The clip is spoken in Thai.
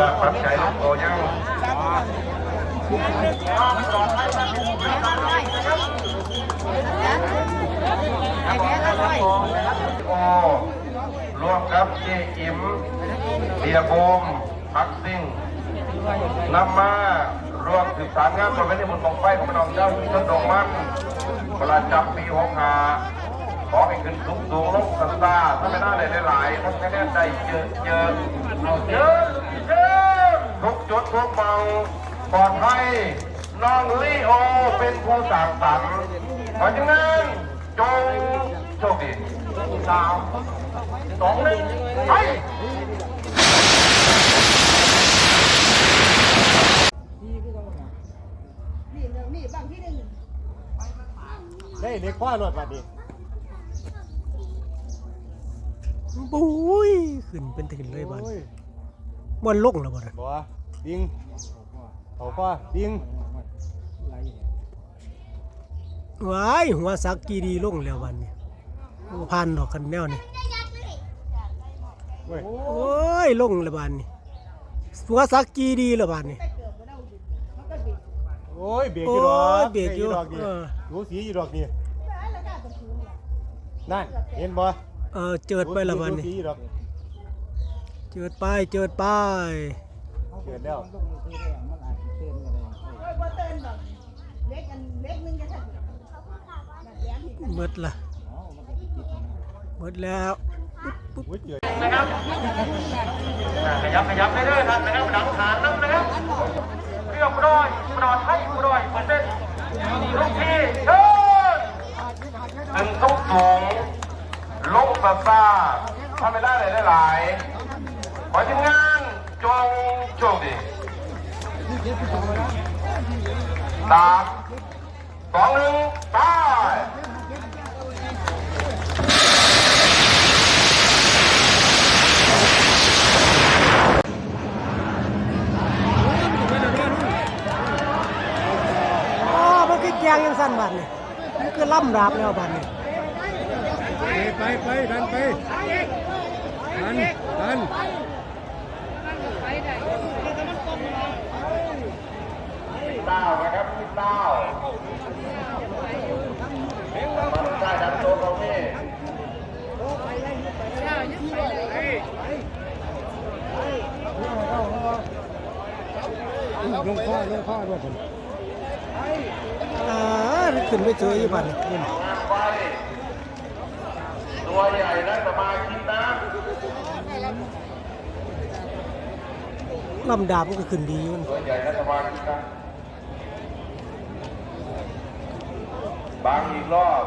แบบปัดใจลูกโตยังโอ้ร่วมกับเจอิมเดียโบมพักซิ่งนำมารวมสืบสารงานประเพณีบุญบังไฟของพี่น้องเจ้าชนดงมันประจำปีหกหาขอให้ขึ้นสูงสูงลงสันตาถ้าไม่น่าได้หลายๆทั้งคะแนนได้เยอเยอเยอะเยอะทุกจุดทุกเมา ปลอดภัยน้องลีโอเป็นผู้สั่งสรรค์เพราะฉะนั้นจงโชคดีสามสองหนึ่งไปได้เด็กพ่อรถบัดนี้บุ้ยขึ้นเป็นถึงเลยบ้านโอ้ยบนลงแล้วบ่น่ะบ่ ดิงเขาพ่อดิงว้ายหัวสักกีดีลงแล้วบ้านนี้บ่ผ่านดอกกันแนวนี่เว้ยโอ้ยลงแล้วบ้านนี้หัวสักกีดีแล้วบ้านนี้โอ้ยเบรกอยู่ดอกโอ้ยเบรกอยู่ดอกนี่เออดูสีอยู่ดอกนี่นั่นเห็นบ่เออเจิดไปแล้วบ้านดูนี้สีอยู่ดอกเจิดไปเจิดไป เกิดแล้วโอ้ยบ่เตือนดอกเล็กอันเล็กหนึงจะทันแบบแหลมที่หมดละหมดแล้วโอ้ยเกิดนะครับขยับขยับไปเรื่อยท่านนะครับหลังฐานนั่งนะครับเรียบร้อยปลอดภัยปลอดเปอร์เซ็นต์ลูกพี่เชิญถึงทุกสูงลงซาซาทำไม่ได้เลยหลายๆขอทีมงาน จงโชคดีสามสองหนึ่งไปอ๋อมันคือแกงยังสั้นบ้านนี้มันคือล่ำดาบแล้วบ้านนี้ไปไปไปดันไปดันดัน เต้านะครับพี่เต้ามันได้ดันโตตรงนี้ลงพ่อลงพ่อด้วยผมอ่าขึ้นไปเจออยู่บ้านนี้ขึ้นงานไว้ตัวใหญ่และสมาชิกนะ ล่ำดาบมันก็ขึ้นดีอยู่มันใหญ่และสมาชิกนะบางอีกรอบ